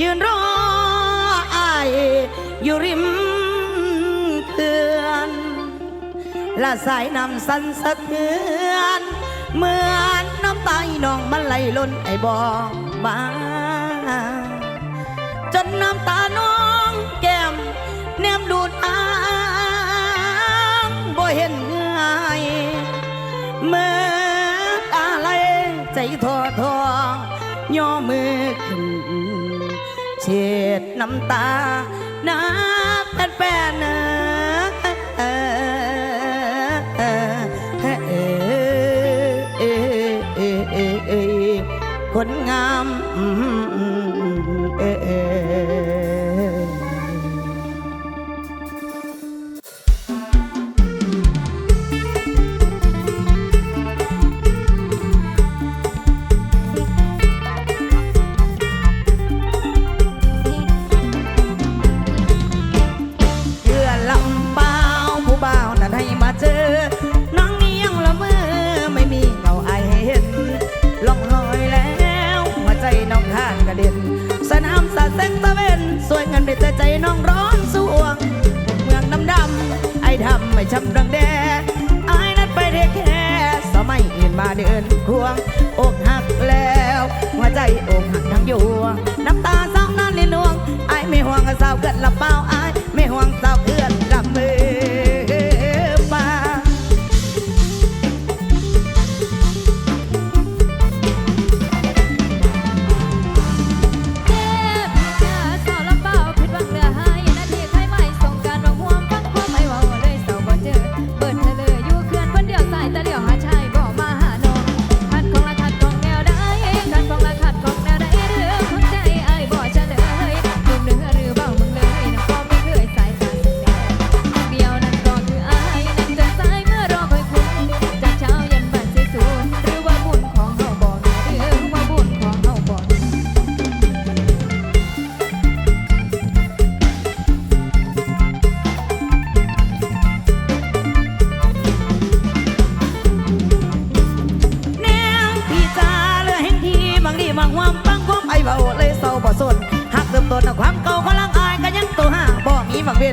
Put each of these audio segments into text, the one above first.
ยืนรอไอาอยู่ริมเตือนละสายน้ำสันสะเทือนเหมือนน้ำตาหนองมันไหลล้นไอบอกมาจนน้ำตาน้อง เฉีดน้ำตานักแฟนเนคนงามเอ ไม่ช้ำดังแดอายนั้นไปเทแค่สมัยอื่นมาเดินควงอกหักแล้ว หัวใจอกหักทั้งยู่ น้ำตาสองนั้นลนนวงอายไม่ห่วงสาวเกิดลำเป้าอาย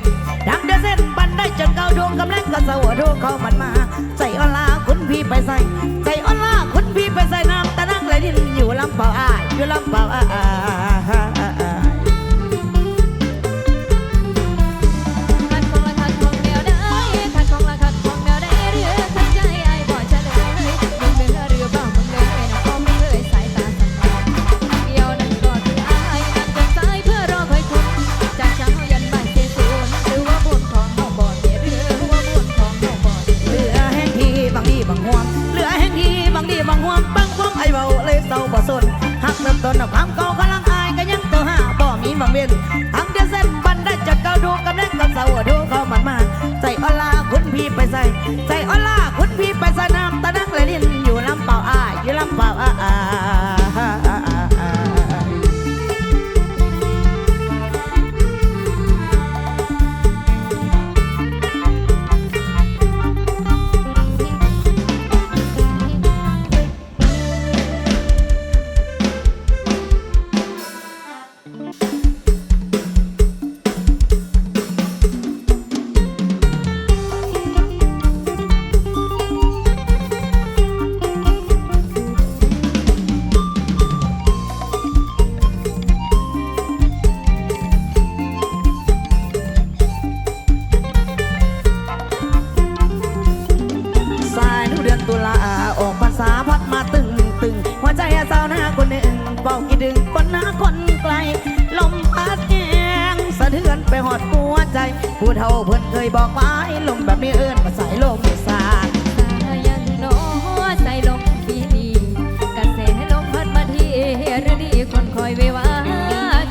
นดังเดือเส้นบันไดจนเกาดวงกำลังก็สาวดวเขามันมา ใส่ออนลาคุณพี่ไปใส่ ใส่ออนลา Bay. าคิดถึงคนหน้าคนไกล ลมพัดแห้งสะเทือนไปหอดหัวใจ ผู้เฒ่าเพิ่นเคยบอกไว้ลมแบบนี้เอิ้นว่าสายลมสาดยังโนใส่ลมดีนีกระแสลมพัดมาที่เรดีคนคอยเววา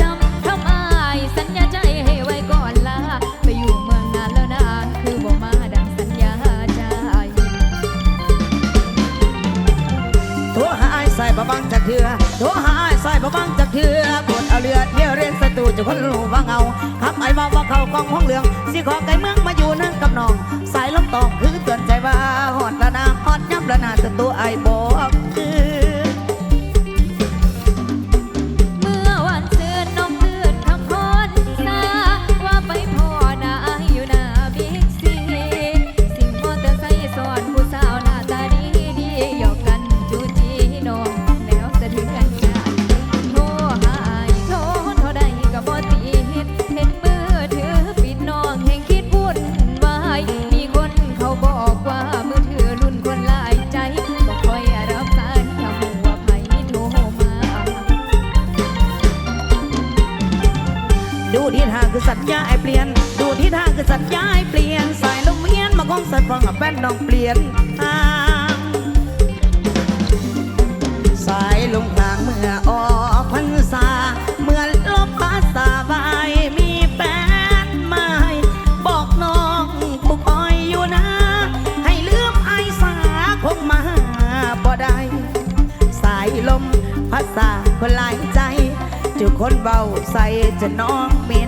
จำทำอายสัญญาใจให้ไว้ก่อนลาไปอยู่เมืองนานแล้วนานคือบอกมาดังสัญญาใจตัวหายใส่บะบังจัดเถื่อตัวหา สอยบ่บังจากเถื่อกดเอาเลือดเทียเรียนสตูจะคนรู้ว่าเงาขับไอ้ว่าว่าเขากองห้องเหลืองสิขอไก่เมืองมา ย้ายเปลี่ยน ดูที่ทางคือสัตย์ยายเปลี่ยน สายลมเอียนมาของสัตว์ฟังกับแป้นน้องเปลี่ยนทางสายลมทางเมื่อออกพรรษาเหมือนลบภาษาบายมีแป้นใหม่บอกน้องผู้คอยอยู่นะ ให้ลืมไอสาคงมาบ่ได้สายลมภาษาคนหลายใจจุคนเบาใส่จะน้องเป็น